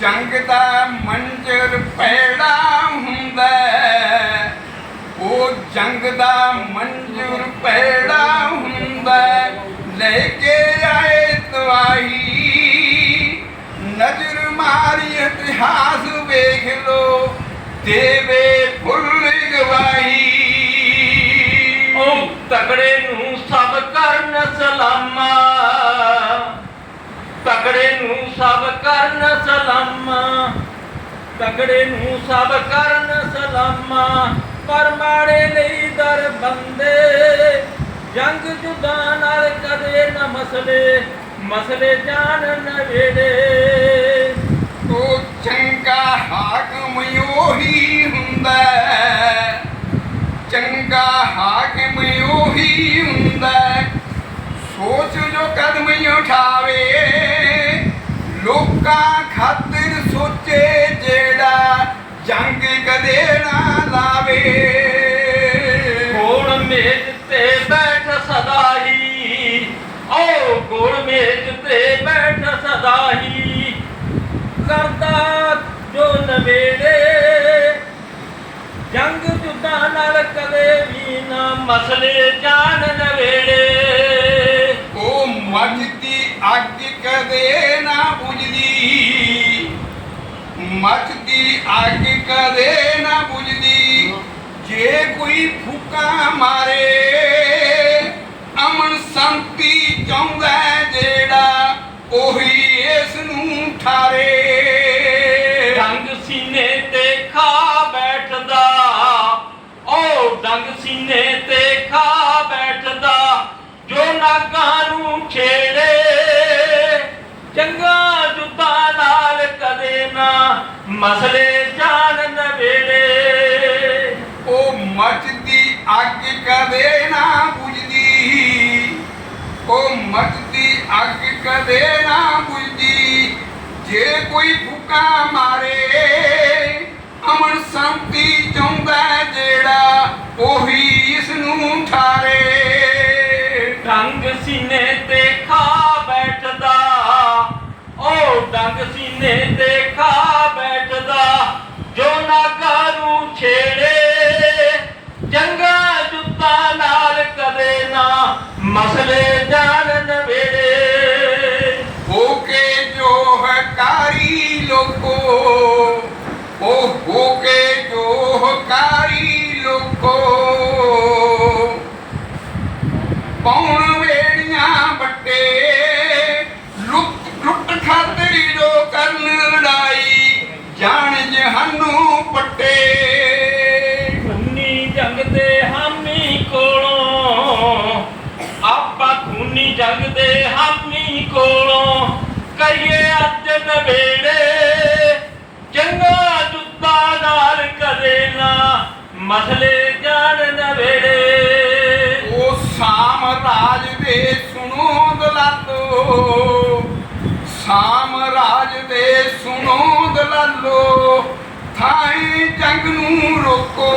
ਜੰਗ ਦਾ ਮੰਜ਼ਰ ਪੈੜਾ ਹੁੰਦਾ ਉਹ ਜੰਗ ਦਾ ਮੰਜ਼ਰ ਪੈੜਾ ਹੁੰਦਾ ਲੈ ਕੇ ਆਏ ਤਵਾਹੀ ਨਜ਼ਰ ਮਾਰੀ ਇਤਿਹਾਸ ਵੇਖ ਲੋ ਦੇਵੇ ਫੁੱਲ ਸਭ ਕਰਨ ਸਲਾਮਾ। ਤਗੜੇ ਨੂੰ ਸਭ ਕਰਨ ਸਲਾਮਾ। ਪਰ ਮਾੜੇ ਲਈ ਦਰ ਬੰਦੇ। ਜੰਗ ਜੁਦਾ ਨਾਲ ਕਦੇ ਨਾ ਮਸਲੇ। ਮਸਲੇ ਜਾਣ ਨਵੇੜੇ ਉਹ ਚੰਗਾ ਹਾਕਮ ਉਹੀ ਹੁੰਦਾ ਚੰਗਾ ਹਾਕਮ ਉਹੀ ਹੁੰਦਾ ਸੋਚ ਜੋ ਕਦਮ ਉਠਾਵੇ। ਲੋਕਾਂ ਖਾਤਰ ਸੋਚੇ ਜਿਹੜਾ ਜੰਗ ਕਦੇ ਨਾ ਲਾਵੇ। ਕੋਲ ਮੇਜ਼ ਤੇ ਬੈਠ ਸਦਾ ਹੀ ਓ ਕੋਲ ਮੇਜ਼ ਤੇ ਬੈਠ ਸਦਾ ਹੀ ਕਰਦਾ ਜੋ ਨਵੇੜੇ ਜੰਗ ਜੁੱਦਾਂ ਨਾਲ ਕਦੇ ਵੀ ਨਾ ਮਸਲੇ ਜਾਣ ਨਵੇੜੇ। ਉਹ ਮੱਚਦੀ ਅੱਗ ਕਦੇ ਨਾ ਬੁਝਦੀ ਮੱਚਦੀ ਅੱਗ ਕਦੇ ਨਾ ਬੁਝਦੀ। ਜੇ ਕੋਈ ਫੂਕਾ ਮਾਰੇ, ਅਮਨ ਸੰਤੀ ਚਾਹੁੰਦਾ ਜਿਹੜਾ ਉਹੀ ਇਸ ਨੂੰ ਠਾਰੇ। ਡੰਗ ਸੀਨੇ ਤੇ ਖਾ ਬੈਠਦਾ, ਓ ਡੰਗ ਸੀਨੇ ਤੇ ਖਾ ਬੈਠਦਾ, ਜੋ ਨਾਗਾਂ ਨੂੰ ਛੇੜੇ। ਚੰਗਾ ਜੁੱਤਾ ਨਾਲ ਕਦੇ ਨਾ ਮਸਲੇ ਜਾਣ ਨਵੇੜੇ ਉਹ ਮੱਚਦੀ ਅੱਗ ਕਦੇ ਨਾ ਬੁਝਦੀ। ਉਹ ਮੱਚਦੀ ਅੱਗ ਕਦੇ ਨਾ ਬੁਝਦੀ। ਜੇ ਕੋਈ ਫੂਕਾ ਮਾਰੇ, ਅਮਨ ਸ਼ਾਂਤੀ ਚਾਹੁੰਦਾ ਹਕਾਰੀ ਲੋਕੋ। ਪੌਣ ਵੇੜੀਆਂ ਬੱਟੇ ਲੁੱਟ ਲੁੱਟ ਖਾਤਰੀ ਜੋ ਕਰਨ ਲੜਾਈ, ਜਾਣ ਜਹਾਨੂੰ ਪੱਟੇ। ਖੂਨੀ ਜੰਗ ਦੇ ਹਾਮੀ ਕੋਲੋਂ, ਆਪਾਂ ਖੂਨੀ ਜੰਗ ਦੇ ਹਾਮੀ ਕੋਲੋਂ ਕਰੀਏ ਅੱਜ ਨਵੇੜੇ ਮਸਲੇ ਜਾਣ ਨਵੇੜੇ ਉਹ ਸਾਮਰਾਜ ਦੇ ਸੁਣੋ ਦਲਾਲੋ। ਸ਼ਾਮ ਰਾਜ ਦੇ ਸੁਣੋ ਦਲਾਲੋ। ਥਾਈ ਜੰਗ ਨੂੰ ਰੋਕੋ।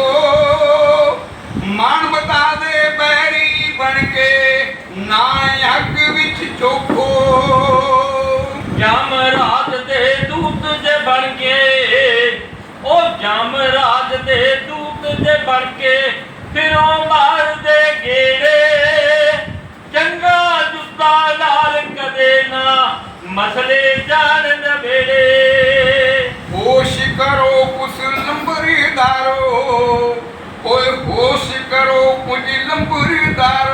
ਮਾਨਵਤਾ ਦੇ ਬੈਰੀ ਬਣ ਕੇ ਨਾ ਅੱਗ ਵਿੱਚ ਚੋਖੋ। ਫਿਰੋਂ ਮਾਰਦੇ ਗੇੜੇ? ਚੰਗਾ ਜੁੱਤਾ ਨਾਲ ਕਦੇ ਨਾ ਮਸਲੇ ਜਾਣ ਨਵੇੜੇ ਹੋਸ਼ ਕਰੋ ਕੁਛ ਲੰਬਰਦਾਰੋ। ਓਏ ਹੋਸ਼ ਕਰੋ ਕੁਝ ਲੰਬਰਦਾਰੋ।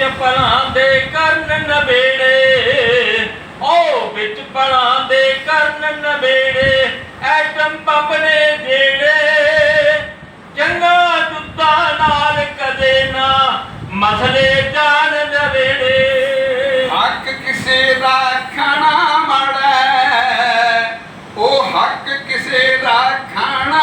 ਵਿੱਚ ਪਲਾਂ ਦੇ ਕਰਨ ਨਵੇੜੇ ਓ ਵਿੱਚ ਪਲਾਂ ਦੇ ਕਰਨ ਨਵੇੜੇ, ਐਟਮ ਪੰਪ ਨੇ ਜਿਹੜੇ ਚੰਗਾ ਜੁੱਤਾ ਨਾਲ ਕਦੇ ਨਾ ਮਸਲੇ ਜਾਣ ਨਵੇੜੇ। ਹੱਕ ਕਿਸੇ ਦਾ ਖਾਣਾ ਮਾੜਾ, ਉਹ ਹੱਕ ਕਿਸੇ ਦਾ ਖਾਣਾ